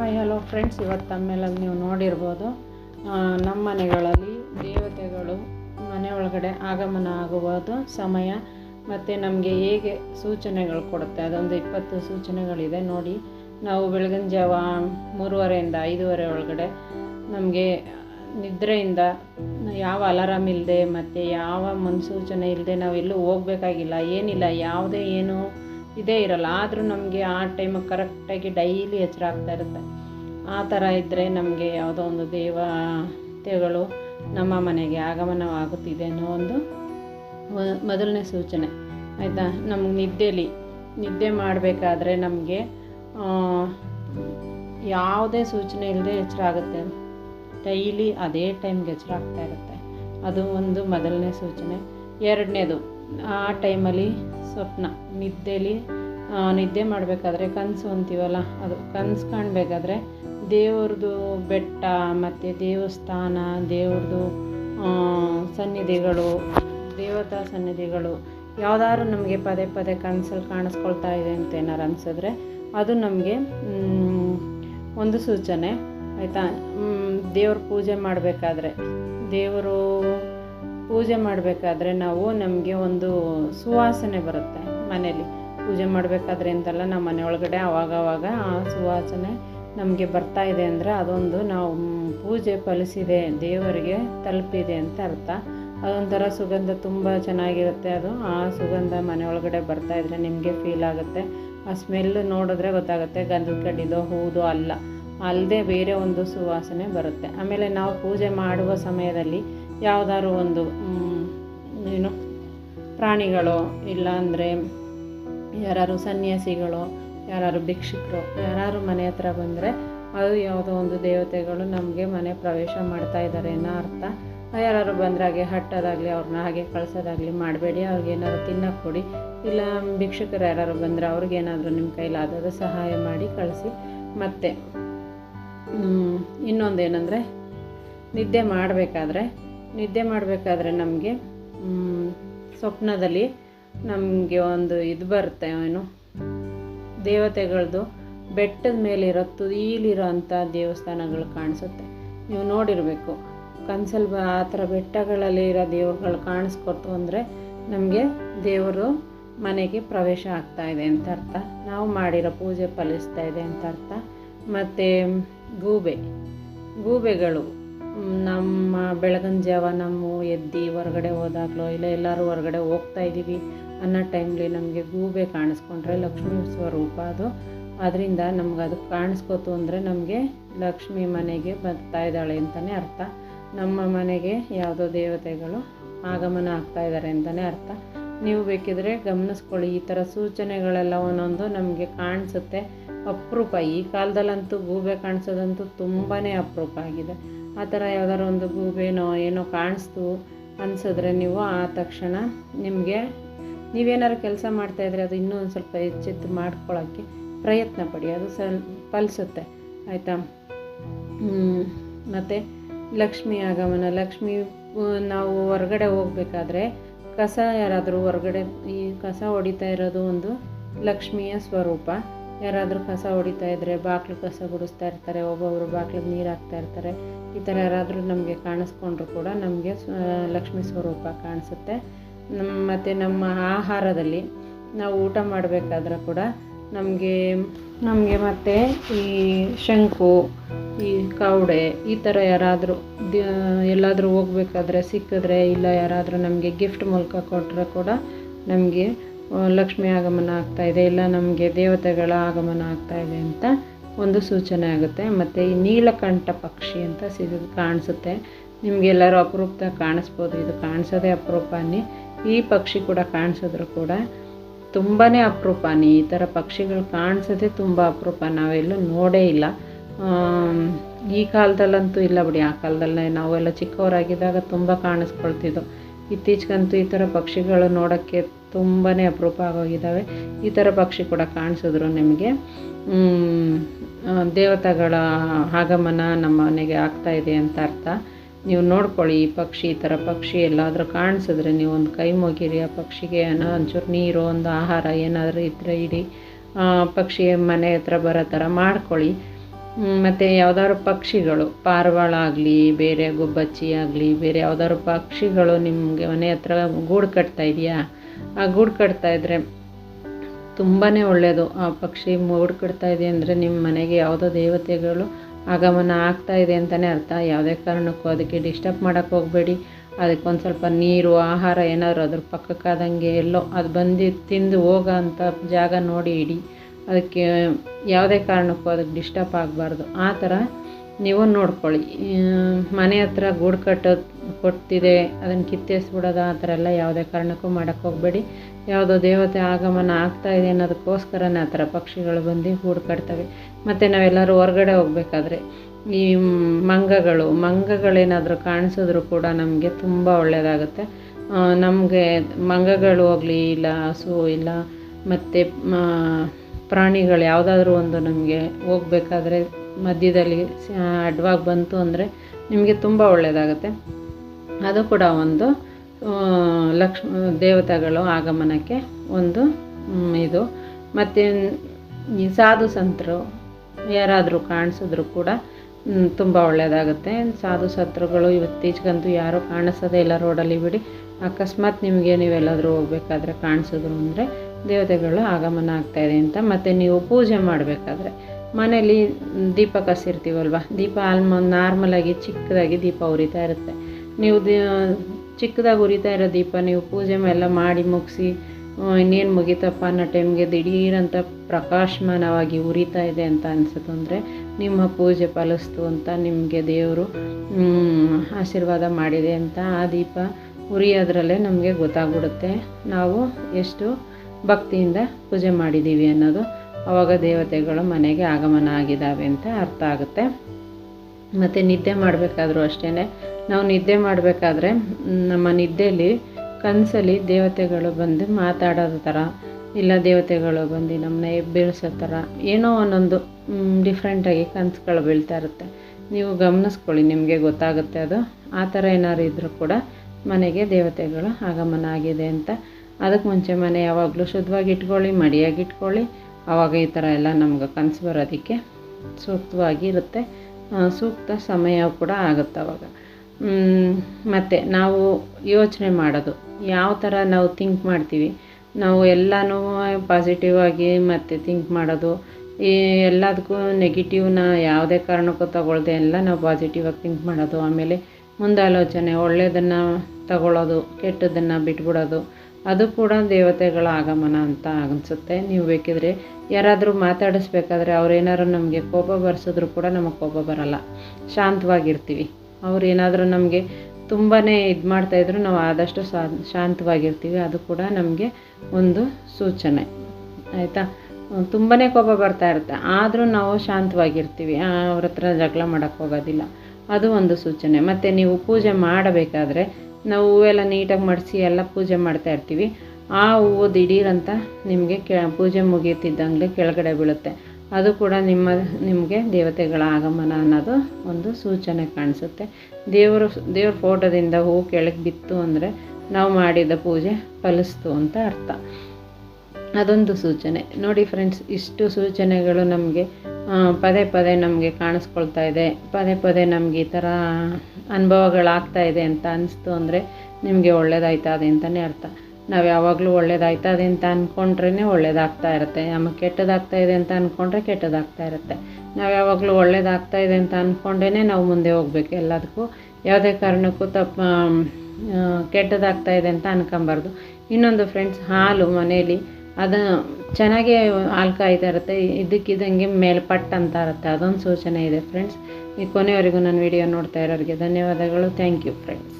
Hi hello friends ಇವತ್ತು ತಮ್ಮೆಲ್ಲ ನೀವು ನೋಡಿರ್ಬೋದು ನಮ್ಮ ಮನೆಗಳಲ್ಲಿ ದೇವತೆಗಳು ಮನೆ ಒಳಗಡೆ ಆಗಮನ ಆಗುವುದು ಸಮಯ ಮತ್ತು ನಮಗೆ ಹೇಗೆ ಸೂಚನೆಗಳು ಕೊಡುತ್ತೆ. ಅದೊಂದು ಇಪ್ಪತ್ತು ಸೂಚನೆಗಳಿದೆ. ನೋಡಿ, ನಾವು ಬೆಳಗಿನ ಜಾವ ಮೂರುವರೆಯಿಂದ ಐದೂವರೆ ಒಳಗಡೆ ನಮಗೆ ನಿದ್ರೆಯಿಂದ ಯಾವ ಅಲಾರಾಮ್ ಇಲ್ಲದೆ ಮತ್ತು ಯಾವ ಮುನ್ಸೂಚನೆ ಇಲ್ಲದೆ ನಾವೆಲ್ಲೂ ಹೋಗ್ಬೇಕಾಗಿಲ್ಲ. ಏನಿಲ್ಲ, ಯಾವುದೇ ಏನು ಇದೇ ಇರಲ್ಲ, ಆದರೂ ನಮಗೆ ಆ ಟೈಮಿಗೆ ಕರೆಕ್ಟಾಗಿ ಡೈಲಿ ಎಚ್ಚರ ಆಗ್ತಾ ಇರುತ್ತೆ. ಆ ಥರ ಇದ್ದರೆ ನಮಗೆ ಯಾವುದೋ ಒಂದು ದೇವತೆಗಳು ನಮ್ಮ ಮನೆಗೆ ಆಗಮನವಾಗುತ್ತಿದೆ ಅನ್ನೋ ಒಂದು ಮೊದಲನೇ ಸೂಚನೆ, ಆಯಿತಾ? ನಮ್ಗೆ ನಿದ್ದೆಲಿ, ನಿದ್ದೆ ಮಾಡಬೇಕಾದ್ರೆ ನಮಗೆ ಯಾವುದೇ ಸೂಚನೆ ಇಲ್ಲದೆ ಎಚ್ಚರ ಆಗುತ್ತೆ. ಡೈಲಿ ಅದೇ ಟೈಮ್ಗೆ ಎಚ್ಚರ ಆಗ್ತಾ ಇರುತ್ತೆ. ಅದು ಒಂದು ಮೊದಲನೇ ಸೂಚನೆ. ಎರಡನೇದು ಆ ಟೈಮಲ್ಲಿ ಸ್ವಪ್ನ, ನಿದ್ದೆಲಿ ನಿದ್ದೆ ಮಾಡಬೇಕಾದ್ರೆ ಕನಸು ಅಂತೀವಲ್ಲ, ಅದು ಕನಸು ಕಾಣಬೇಕಾದ್ರೆ ದೇವ್ರದ್ದು ಬೆಟ್ಟ, ಮತ್ತು ದೇವಸ್ಥಾನ, ದೇವ್ರದ್ದು ಸನ್ನಿಧಿಗಳು, ದೇವತಾ ಸನ್ನಿಧಿಗಳು, ಯಾವುದಾದ್ರು ನಮಗೆ ಪದೇ ಪದೇ ಕನಸಲ್ಲಿ ಕಾಣಿಸ್ಕೊಳ್ತಾ ಇದೆ ಅಂತ ಏನಾರು ಅನಿಸಿದ್ರೆ ಅದು ನಮಗೆ ಒಂದು ಸೂಚನೆ, ಆಯಿತಾ? ದೇವ್ರ ಪೂಜೆ ಮಾಡಬೇಕಾದ್ರೆ ದೇವರು ಪೂಜೆ ಮಾಡಬೇಕಾದ್ರೆ ನಾವು ನಮಗೆ ಒಂದು ಸುವಾಸನೆ ಬರುತ್ತೆ ಮನೇಲಿ ಪೂಜೆ ಮಾಡಬೇಕಾದ್ರೆ ಅಂತಲ್ಲ ನಮ್ಮ ಮನೆ ಒಳಗಡೆ ಅವಾಗ ಆ ಸುವಾಸನೆ ನಮಗೆ ಬರ್ತಾ ಇದೆ ಅಂದರೆ ಅದೊಂದು ನಾವು ಪೂಜೆ ಫಲಿಸಿದೆ, ದೇವರಿಗೆ ತಲುಪಿದೆ ಅಂತ ಅರ್ಥ. ಅದೊಂಥರ ಸುಗಂಧ ತುಂಬ ಚೆನ್ನಾಗಿರುತ್ತೆ ಅದು. ಆ ಸುಗಂಧ ಮನೆ ಒಳಗಡೆ ಬರ್ತಾ ಇದ್ರೆ ನಿಮಗೆ ಫೀಲ್ ಆಗುತ್ತೆ. ಆ ಸ್ಮೆಲ್ ನೋಡಿದ್ರೆ ಗೊತ್ತಾಗುತ್ತೆ ಗಂಧದ ಕಡ್ಡಿದೋ, ಹೂದೋ ಅಲ್ಲ. ಅಲ್ಲದೆ ಬೇರೆ ಒಂದು ಸುವಾಸನೆ ಬರುತ್ತೆ. ಆಮೇಲೆ ನಾವು ಪೂಜೆ ಮಾಡುವ ಸಮಯದಲ್ಲಿ ಯಾವುದಾದ್ರು ಒಂದು ಏನು, ಪ್ರಾಣಿಗಳು ಇಲ್ಲಾಂದರೆ ಯಾರಾದ್ರು ಯಾರು ಸನ್ಯಾಸಿಗಳು ಯಾರು ಭಿಕ್ಷುಕರು ಯಾರು ಮನೆ ಹತ್ರ ಬಂದರೆ ಅದು ಯಾವುದೋ ಒಂದು ದೇವತೆಗಳು ನಮಗೆ ಮನೆ ಪ್ರವೇಶ ಮಾಡ್ತಾ ಇದ್ದಾರೆ ಅನ್ನೋ ಅರ್ಥ. ಯಾರು ಬಂದರೆ ಹಾಗೆ ಹಟ್ಟೋದಾಗಲಿ ಅವ್ರನ್ನ ಹಾಗೆ ಕಳ್ಸೋದಾಗಲಿ ಮಾಡಬೇಡಿ, ಅವ್ರಿಗೆ ಏನಾದ್ರು ತಿನ್ನಕ್ಕೆ ಕೊಡಿ. ಇಲ್ಲ, ಭಿಕ್ಷುಕರು ಯಾರು ಬಂದರೆ ಅವ್ರಿಗೇನಾದರೂ ನಿಮ್ಮ ಕೈಲಾದದ್ದು ಸಹಾಯ ಮಾಡಿ ಕಳಿಸಿ. ಮತ್ತು ಇನ್ನೊಂದೇನೆಂದರೆ ನಿದ್ದೆ ಮಾಡಬೇಕಾದ್ರೆ ನಿದ್ದೆ ಮಾಡಬೇಕಾದ್ರೆ ನಮಗೆ ಸ್ವಪ್ನದಲ್ಲಿ ನಮಗೆ ಒಂದು ಇದು ಬರುತ್ತೆ ಏನು? ದೇವತೆಗಳದ್ದು ಬೆಟ್ಟದ ಮೇಲಿರೋ ತುದೀಲಿರೋ ಅಂಥ ದೇವಸ್ಥಾನಗಳು ಕಾಣಿಸುತ್ತೆ. ನೀವು ನೋಡಿರಬೇಕು ಕನ್ಸಲ್ ಆ ಥರ ಬೆಟ್ಟಗಳಲ್ಲಿ ಇರೋ ದೇವ್ರುಗಳು ಕಾಣಿಸ್ಕೊತು ಅಂದರೆ ನಮಗೆ ದೇವರು ಮನೆಗೆ ಪ್ರವೇಶ ಆಗ್ತಾ ಇದೆ ಅಂತ ಅರ್ಥ. ನಾವು ಮಾಡಿರೋ ಪೂಜೆ ಫಲಿಸ್ತಾ ಇದೆ ಅಂತ ಅರ್ಥ. ಮತ್ತು ಗೂಬೆ, ಗೂಬೆಗಳು. ನಮ್ಮ ಬೆಳಗಿನ ಜಾವ ನಮ್ಮ ಎದ್ದು ಹೊರಗಡೆ ಹೋದಾಗಲೋ ಇಲ್ಲ ಎಲ್ಲರೂ ಹೊರಗಡೆ ಹೋಗ್ತಾ ಇದ್ದೀವಿ ಅನ್ನೋ ಟೈಮ್ಲಿ ನಮಗೆ ಗೂಬೆ ಕಾಣಿಸ್ಕೊಂಡ್ರೆ ಲಕ್ಷ್ಮೀ ಸ್ವರೂಪ ಅದು. ಅದರಿಂದ ನಮ್ಗೆ ಅದು ಕಾಣಿಸ್ಕೋತು ಅಂದರೆ ನಮಗೆ ಲಕ್ಷ್ಮಿ ಮನೆಗೆ ಬರ್ತಾ ಇದ್ದಾಳೆ ಅಂತಲೇ ಅರ್ಥ. ನಮ್ಮ ಮನೆಗೆ ಯಾವುದೋ ದೇವತೆಗಳು ಆಗಮನ ಆಗ್ತಾ ಇದ್ದಾರೆ ಅಂತಲೇ ಅರ್ಥ. ನೀವು ಬೇಕಿದ್ರೆ ಗಮನಿಸ್ಕೊಳ್ಳಿ, ಈ ಥರ ಸೂಚನೆಗಳೆಲ್ಲ ಒಂದೊಂದು ನಮಗೆ ಕಾಣಿಸುತ್ತೆ. ಅಪರೂಪ, ಈ ಕಾಲದಲ್ಲಂತೂ ಗೂಬೆ ಕಾಣಿಸೋದಂತೂ ತುಂಬಾ ಅಪರೂಪ ಆಗಿದೆ. ಆ ಥರ ಯಾವ್ದಾದ್ರು ಒಂದು ಗೂಬೆನೋ ಏನೋ ಕಾಣಿಸ್ತು ಅನ್ಸಿದ್ರೆ ನೀವು ಆ ತಕ್ಷಣ ನಿಮಗೆ ನೀವೇನಾದ್ರು ಕೆಲಸ ಮಾಡ್ತಾಯಿದ್ರೆ ಅದು ಇನ್ನೂ ಒಂದು ಸ್ವಲ್ಪ ಎಚ್ಚೆತ್ತು ಮಾಡ್ಕೊಳ್ಳೋಕ್ಕೆ ಪ್ರಯತ್ನ ಪಡಿ. ಅದು ಸ್ವಲ್ಪ ಫಲಿಸುತ್ತೆ. ಆಯಿತಾ? ಮತ್ತು ಲಕ್ಷ್ಮಿ ಆಗಮನ. ಲಕ್ಷ್ಮಿ, ನಾವು ಹೊರಗಡೆ ಹೋಗ್ಬೇಕಾದ್ರೆ ಕಸ ಯಾರಾದರೂ ಹೊರಗಡೆ ಈ ಕಸ ಹೊಡಿತಾ ಇರೋದು ಒಂದು ಲಕ್ಷ್ಮಿಯ ಸ್ವರೂಪ. ಯಾರಾದರೂ ಕಸ ಹೊಡಿತಾ ಇದ್ದರೆ ಬಾಗಿಲು ಕಸ ಗುಡಿಸ್ತಾ ಇರ್ತಾರೆ ಒಬ್ಬೊಬ್ಬರು ಬಾಗಿಲಿಗೆ ನೀರು ಹಾಕ್ತಾ ಇರ್ತಾರೆ, ಈ ಥರ ಯಾರಾದರೂ ನಮಗೆ ಕಾಣಿಸ್ಕೊಂಡ್ರು ಕೂಡ ನಮಗೆ ಲಕ್ಷ್ಮಿ ಸ್ವರೂಪ ಕಾಣಿಸುತ್ತೆ. ನಮ್ಮ ಮತ್ತು ನಮ್ಮ ಆಹಾರದಲ್ಲಿ ನಾವು ಊಟ ಮಾಡಬೇಕಾದ್ರೆ ಕೂಡ ನಮಗೆ ನಮಗೆ ಮತ್ತು ಈ ಶಂಕು ಈ ಕವಡೆ ಈ ಥರ ಯಾರಾದರೂ ಎಲ್ಲಾದರೂ ಹೋಗ್ಬೇಕಾದ್ರೆ ಸಿಕ್ಕಿದ್ರೆ, ಇಲ್ಲ ಯಾರಾದರೂ ನಮಗೆ ಗಿಫ್ಟ್ ಮೂಲಕ ಕೊಟ್ಟರೆ ಕೂಡ ನಮಗೆ ಲಕ್ಷ್ಮಿ ಆಗಮನ ಆಗ್ತಾ ಇದೆ, ಇಲ್ಲ ನಮಗೆ ದೇವತೆಗಳ ಆಗಮನ ಆಗ್ತಾ ಇದೆ ಅಂತ ಒಂದು ಸೂಚನೆ ಆಗುತ್ತೆ. ಮತ್ತು ಈ ನೀಲಕಂಠ ಪಕ್ಷಿ ಅಂತ ಸಿಗೋದು ಕಾಣಿಸುತ್ತೆ. ನಿಮಗೆಲ್ಲರೂ ಅಪರೂಪದ ಕಾಣಿಸ್ಬೋದು. ಇದು ಕಾಣಿಸೋದೇ ಅಪರೂಪನೇ. ಈ ಪಕ್ಷಿ ಕೂಡ ಕಾಣಿಸಿದ್ರು ಕೂಡ ತುಂಬಾ ಅಪರೂಪನೇ. ಈ ಥರ ಪಕ್ಷಿಗಳು ಕಾಣಿಸೋದೇ ತುಂಬ ಅಪರೂಪ. ನಾವೆಲ್ಲೂ ನೋಡೇ ಇಲ್ಲ. ಈ ಕಾಲದಲ್ಲಂತೂ ಇಲ್ಲ ಬಿಡಿ. ಆ ಕಾಲದಲ್ಲೇ ನಾವೆಲ್ಲ ಚಿಕ್ಕವರಾಗಿದ್ದಾಗ ತುಂಬ ಕಾಣಿಸ್ಕೊಳ್ತಿದ್ದೋ. ಇತ್ತೀಚೆಗಂತೂ ಈ ಥರ ಪಕ್ಷಿಗಳು ನೋಡೋಕ್ಕೆ ತುಂಬಾ ಅಪರೂಪ ಆಗೋಗಿದ್ದಾವೆ ಈ ಥರ ಪಕ್ಷಿ ಕೂಡ ಕಾಣಿಸಿದ್ರು ನಿಮಗೆ. ದೇವತೆಗಳ ಆಗಮನ ನಮ್ಮ ಮನೆಗೆ ಆಗ್ತಾ ಇದೆ ಅಂತ ಅರ್ಥ. ನೀವು ನೋಡ್ಕೊಳ್ಳಿ ಈ ಪಕ್ಷಿ, ಈ ಥರ ಪಕ್ಷಿ ಎಲ್ಲಾದರೂ ಕಾಣಿಸಿದ್ರೆ ನೀವು ಒಂದು ಕೈ ಮುಗಿರಿ, ಆ ಪಕ್ಷಿಗೆ ಏನೋ ಒಂಚೂರು ನೀರು, ಒಂದು ಆಹಾರ ಏನಾದರೂ ಇದ್ದರೆ ಇಡಿ. ಪಕ್ಷಿ ಮನೆ ಹತ್ರ ಬರೋ ಥರ ಮಾಡ್ಕೊಳ್ಳಿ. ಮತ್ತು ಯಾವ್ದಾದ್ರು ಪಕ್ಷಿಗಳು, ಪಾರಿವಾಳ ಆಗಲಿ, ಬೇರೆ ಗುಬ್ಬಚ್ಚಿ ಆಗಲಿ, ಬೇರೆ ಯಾವ್ದಾದ್ರು ಪಕ್ಷಿಗಳು ನಿಮಗೆ ಮನೆ ಹತ್ರ ಗೂಡು ಕಟ್ತಾ ಇದೆಯಾ? ಗೂಡು ಕಟ್ತಾ ಇದ್ದರೆ ತುಂಬಾ ಒಳ್ಳೆಯದು ಆ ಪಕ್ಷಿ ಗೂಡು ಕಟ್ತಾ ಇದೆ ಅಂದರೆ ನಿಮ್ಮ ಮನೆಗೆ ಯಾವುದೋ ದೇವತೆಗಳು ಆಗಮನ ಆಗ್ತಾ ಇದೆ ಅಂತಲೇ ಅರ್ಥ. ಯಾವುದೇ ಕಾರಣಕ್ಕೂ ಅದಕ್ಕೆ ಡಿಸ್ಟರ್ಬ್ ಮಾಡೋಕ್ಕೆ ಹೋಗಬೇಡಿ. ಅದಕ್ಕೆ ಒಂದು ಸ್ವಲ್ಪ ನೀರು, ಆಹಾರ ಏನಾದರೂ ಅದ್ರ ಪಕ್ಕಕ್ಕಾದಂಗೆ ಎಲ್ಲೋ ಅದು ಬಂದು ತಿಂದು ಹೋಗೋ ಅಂಥ ಜಾಗ ನೋಡಿ ಇಡಿ. ಅದಕ್ಕೆ ಯಾವುದೇ ಕಾರಣಕ್ಕೂ ಅದಕ್ಕೆ ಡಿಸ್ಟರ್ಬ್ ಆಗಬಾರ್ದು. ಆ ಥರ ನೀವು ನೋಡ್ಕೊಳ್ಳಿ. ಮನೆ ಹತ್ರ ಗೂಡು ಕಟ್ಟೋದು ಕೊಡ್ತಿದೆ ಅದನ್ನು ಕಿತ್ತೆಸ್ಬಿಡೋದು ಆ ಥರ ಎಲ್ಲ ಯಾವುದೇ ಕಾರಣಕ್ಕೂ ಮಾಡೋಕ್ಕೆ ಹೋಗಬೇಡಿ. ಯಾವುದೋ ದೇವತೆ ಆಗಮನ ಆಗ್ತಾ ಇದೆ ಅನ್ನೋದಕ್ಕೋಸ್ಕರನೇ ಆ ಥರ ಪಕ್ಷಿಗಳು ಬಂದು ಗೂಡು ಕಟ್ತವೆ. ಮತ್ತು ನಾವೆಲ್ಲರೂ ಹೊರ್ಗಡೆ ಹೋಗ್ಬೇಕಾದ್ರೆ ಈ ಮಂಗಗಳು, ಮಂಗಗಳೇನಾದರೂ ಕಾಣಿಸಿದ್ರು ಕೂಡ ನಮಗೆ ತುಂಬ ಒಳ್ಳೆಯದಾಗುತ್ತೆ ನಮಗೆ ಮಂಗಗಳು ಹೋಗಲಿ ಇಲ್ಲ, ಹಸು ಇಲ್ಲ, ಮತ್ತು ಪ್ರಾಣಿಗಳು ಯಾವುದಾದ್ರೂ ಒಂದು ನಮಗೆ ಹೋಗ್ಬೇಕಾದ್ರೆ ಮಧ್ಯದಲ್ಲಿ ಅಡ್ವಾಗಿ ಬಂತು ಅಂದರೆ ನಿಮಗೆ ತುಂಬ ಒಳ್ಳೆಯದಾಗುತ್ತೆ ಅದು ಕೂಡ ಒಂದು ಲಕ್ಷ್ಮ, ದೇವತೆಗಳು ಆಗಮನಕ್ಕೆ ಒಂದು ಇದು. ಮತ್ತು ಈ ಸಾಧು ಸಂತರು ಯಾರಾದರೂ ಕಾಣಿಸಿದ್ರು ಕೂಡ ತುಂಬ ಒಳ್ಳೆಯದಾಗುತ್ತೆ ಸಾಧು ಸಂತರುಗಳು ಇವತ್ತೀಚೆಗಂತೂ ಯಾರೂ ಕಾಣಿಸೋದೇ ಇಲ್ಲ ರೋಡಲ್ಲಿ ಬಿಡಿ. ಅಕಸ್ಮಾತ್ ನಿಮಗೆ ನೀವೆಲ್ಲಾದರೂ ಹೋಗ್ಬೇಕಾದ್ರೆ ಕಾಣಿಸಿದ್ರು ಅಂದರೆ ದೇವತೆಗಳು ಆಗಮನ ಆಗ್ತಾಯಿದೆ ಅಂತ. ಮತ್ತು ನೀವು ಪೂಜೆ ಮಾಡಬೇಕಾದ್ರೆ ಮನೇಲಿ ದೀಪ ಕಸಿರ್ತೀವಲ್ವ? ದೀಪ ಆಲ್ಮ ನಾರ್ಮಲಾಗಿ ಚಿಕ್ಕದಾಗಿ ದೀಪ ಉರಿತಾ ಇರುತ್ತೆ. ನೀವು ದಿ ಚಿಕ್ಕದಾಗಿ ಉರಿತಾ ಇರೋ ದೀಪ, ನೀವು ಪೂಜೆ ಎಲ್ಲ ಮಾಡಿ ಮುಗಿಸಿ ಇನ್ನೇನು ಮುಗಿತಪ್ಪ ಅನ್ನೋ ಟೈಮ್ಗೆ ದಿಢೀರಂತ ಪ್ರಕಾಶಮಾನವಾಗಿ ಉರಿತಾ ಇದೆ ಅಂತ ಅನಿಸುತ್ತೆ. ಅಂದರೆ ನಿಮ್ಮ ಪೂಜೆ ಫಲಿಸ್ತು ಅಂತ ನಿಮಗೆ ದೇವರು ಆಶೀರ್ವಾದ ಮಾಡಿದೆ ಅಂತ ಆ ದೀಪ ಉರಿಯೋದ್ರಲ್ಲೇ ನಮಗೆ ಗೊತ್ತಾಗ್ಬಿಡುತ್ತೆ. ನಾವು ಎಷ್ಟು ಭಕ್ತಿಯಿಂದ ಪೂಜೆ ಮಾಡಿದ್ದೀವಿ ಅನ್ನೋದು ಆವಾಗ ದೇವತೆಗಳು ಮನೆಗೆ ಆಗಮನ ಆಗಿದ್ದಾವೆ ಅಂತ ಅರ್ಥ ಆಗುತ್ತೆ. ಮತ್ತು ನಿದ್ದೆ ಮಾಡಬೇಕಾದ್ರೂ ಅಷ್ಟೇ ನಾವು ನಿದ್ದೆ ಮಾಡಬೇಕಾದ್ರೆ ನಮ್ಮ ನಿದ್ದೆಯಲ್ಲಿ ಕನಸಲ್ಲಿ ದೇವತೆಗಳು ಬಂದು ಮಾತಾಡೋದು ಥರ ಇಲ್ಲ ದೇವತೆಗಳು ಬಂದು ನಮ್ಮನ್ನ ಎಬ್ಬೀಳ್ಸೋ ಥರ ಏನೋ ಒಂದೊಂದು ಡಿಫ್ರೆಂಟಾಗಿ ಕನಸುಗಳು ಬೀಳ್ತಾ ಇರುತ್ತೆ. ನೀವು ಗಮನಿಸ್ಕೊಳ್ಳಿ, ನಿಮಗೆ ಗೊತ್ತಾಗುತ್ತೆ ಅದು. ಆ ಥರ ಏನಾದ್ರು ಇದ್ದರೂ ಕೂಡ ಮನೆಗೆ ದೇವತೆಗಳು ಆಗಮನ ಆಗಿದೆ ಅಂತ. ಅದಕ್ಕೆ ಮುಂಚೆ ಮನೆ ಯಾವಾಗಲೂ ಶುದ್ಧವಾಗಿ ಇಟ್ಕೊಳ್ಳಿ, ಮಡಿಯಾಗಿ ಇಟ್ಕೊಳ್ಳಿ. ಆವಾಗ ಈ ಥರ ಎಲ್ಲ ನಮ್ಗೆ ಕನಸು ಬರೋದಕ್ಕೆ ಸೂಕ್ತವಾಗಿರುತ್ತೆ ಸೂಕ್ತ ಸಮಯ ಕೂಡ ಆಗುತ್ತೆ ಅವಾಗ. ಮತ್ತು ನಾವು ಯೋಚನೆ ಮಾಡೋದು. ಯಾವ ಥರ ನಾವು ಥಿಂಕ್ ಮಾಡ್ತೀವಿ? ನಾವು ಎಲ್ಲನೂ ಪಾಸಿಟಿವ್ ಆಗಿ ಮತ್ತು ಥಿಂಕ್ ಮಾಡೋದು. ಈ ಎಲ್ಲದಕ್ಕೂ ನೆಗೆಟಿವ್ನ ಯಾವುದೇ ಕಾರಣಕ್ಕೂ ತಗೊಳ್ಳದೆ ಎಲ್ಲ ನಾವು ಪಾಸಿಟಿವ್ ಆಗಿ ಥಿಂಕ್ ಮಾಡೋದು. ಆಮೇಲೆ ಮುಂದಾಲೋಚನೆ ಒಳ್ಳೆಯದನ್ನು ತಗೊಳ್ಳೋದು, ಕೆಟ್ಟದನ್ನು ಬಿಟ್ಬಿಡೋದು. ಅದು ಕೂಡ ದೇವತೆಗಳ ಆಗಮನ ಅಂತ ಅನಿಸುತ್ತೆ. ನೀವು ಬೇಕಿದ್ರೆ ಯಾರಾದರೂ ಮಾತಾಡಿಸ್ಬೇಕಾದ್ರೆ ಅವ್ರೇನಾದ್ರು ನಮಗೆ ಕೋಪ ಬರ್ಸಿದ್ರು ಕೂಡ ನಮಗೆ ಕೋಪ ಬರಲ್ಲ. ಶಾಂತವಾಗಿರ್ತೀವಿ. ಅವ್ರು ಏನಾದರೂ ನಮಗೆ ತುಂಬಾ ಇದು ಮಾಡ್ತಾಯಿದ್ರು ನಾವು ಆದಷ್ಟು ಶಾಂತವಾಗಿರ್ತೀವಿ. ಅದು ಕೂಡ ನಮಗೆ ಒಂದು ಸೂಚನೆ. ಆಯಿತಾ? ತುಂಬಾ ಕೋಪ ಬರ್ತಾ ಇರುತ್ತೆ. ಆದರೂ ನಾವು ಶಾಂತವಾಗಿರ್ತೀವಿ. ಅವ್ರ ಹತ್ರ ಜಗಳ ಮಾಡೋಕ್ಕೆ ಹೋಗೋದಿಲ್ಲ. ಅದು ಒಂದು ಸೂಚನೆ. ಮತ್ತು ನೀವು ಪೂಜೆ ಮಾಡಬೇಕಾದ್ರೆ ನಾವು ಹೂವೆಲ್ಲ ನೀಟಾಗಿ ಮಡಿಸಿ ಎಲ್ಲ ಪೂಜೆ ಮಾಡ್ತಾ ಇರ್ತೀವಿ. ಆ ಹೂವು ದಿಢೀರಂತ ನಿಮಗೆ ಕೆ, ಪೂಜೆ ಮುಗಿಯುತ್ತಿದ್ದಂಗೆ ಕೆಳಗಡೆ ಬೀಳುತ್ತೆ. ಅದು ಕೂಡ ನಿಮ್ಮ, ನಿಮಗೆ ದೇವತೆಗಳ ಆಗಮನ ಅನ್ನೋದು ಒಂದು ಸೂಚನೆ ಕಾಣಿಸುತ್ತೆ. ದೇವರು, ದೇವ್ರ ಫೋಟೋದಿಂದ ಹೂ ಕೆಳಗೆ ಬಿತ್ತು ಅಂದರೆ ನಾವು ಮಾಡಿದ ಪೂಜೆ ಫಲಿಸ್ತು ಅಂತ ಅರ್ಥ. ಅದೊಂದು ಸೂಚನೆ. ನೋಡಿ ಫ್ರೆಂಡ್ಸ್, ಇಷ್ಟು ಸೂಚನೆಗಳು ನಮಗೆ ಪದೇ ಪದೇ ನಮಗೆ ಕಾಣಿಸ್ಕೊಳ್ತಾ ಇದೆ. ಪದೇ ಪದೇ ನಮಗೆ ಈ ಥರ ಅನುಭವಗಳಾಗ್ತಾ ಇದೆ ಅಂತ ಅನಿಸ್ತು ಅಂದರೆ ನಿಮಗೆ ಒಳ್ಳೇದಾಯ್ತದೆ ಅಂತಲೇ ಅರ್ಥ. ನಾವು ಯಾವಾಗಲೂ ಒಳ್ಳೇದಾಯ್ತದೆ ಅಂತ ಅಂದ್ಕೊಂಡ್ರೇ ಒಳ್ಳೇದಾಗ್ತಾ ಇರುತ್ತೆ. ನಮಗೆ ಕೆಟ್ಟದಾಗ್ತಾ ಇದೆ ಅಂತ ಅಂದ್ಕೊಂಡ್ರೆ ಕೆಟ್ಟದಾಗ್ತಾ ಇರುತ್ತೆ. ನಾವು ಯಾವಾಗಲೂ ಒಳ್ಳೇದಾಗ್ತಾ ಇದೆ ಅಂತ ಅಂದ್ಕೊಂಡೇ ನಾವು ಮುಂದೆ ಹೋಗ್ಬೇಕು. ಎಲ್ಲದಕ್ಕೂ ಯಾವುದೇ ಕಾರಣಕ್ಕೂ ತಪ್ಪ ಕೆಟ್ಟದಾಗ್ತಾ ಇದೆ ಅಂತ ಅನ್ಕೊಂಬಾರ್ದು. ಇನ್ನೊಂದು ಫ್ರೆಂಡ್ಸ್ ಹಾಲು ಮನೇಲಿ, ಅದು ಚೆನ್ನಾಗಿ ಹಾಲು ಕಾಯ್ತಾ ಇರುತ್ತೆ. ಇದಕ್ಕಿದ್ದಂಗೆ ಮೇಲ್ಪಟ್ಟು ಪಟ್ ಅಂತ ಇರುತ್ತೆ. ಅದೊಂದು ಸೂಚನೆ ಇದೆ ಫ್ರೆಂಡ್ಸ್ ಈ ಕೊನೆಯವರೆಗೂ ನನ್ನ ವಿಡಿಯೋ ನೋಡ್ತಾ ಇರೋರಿಗೆ ಧನ್ಯವಾದಗಳು. Thank you friends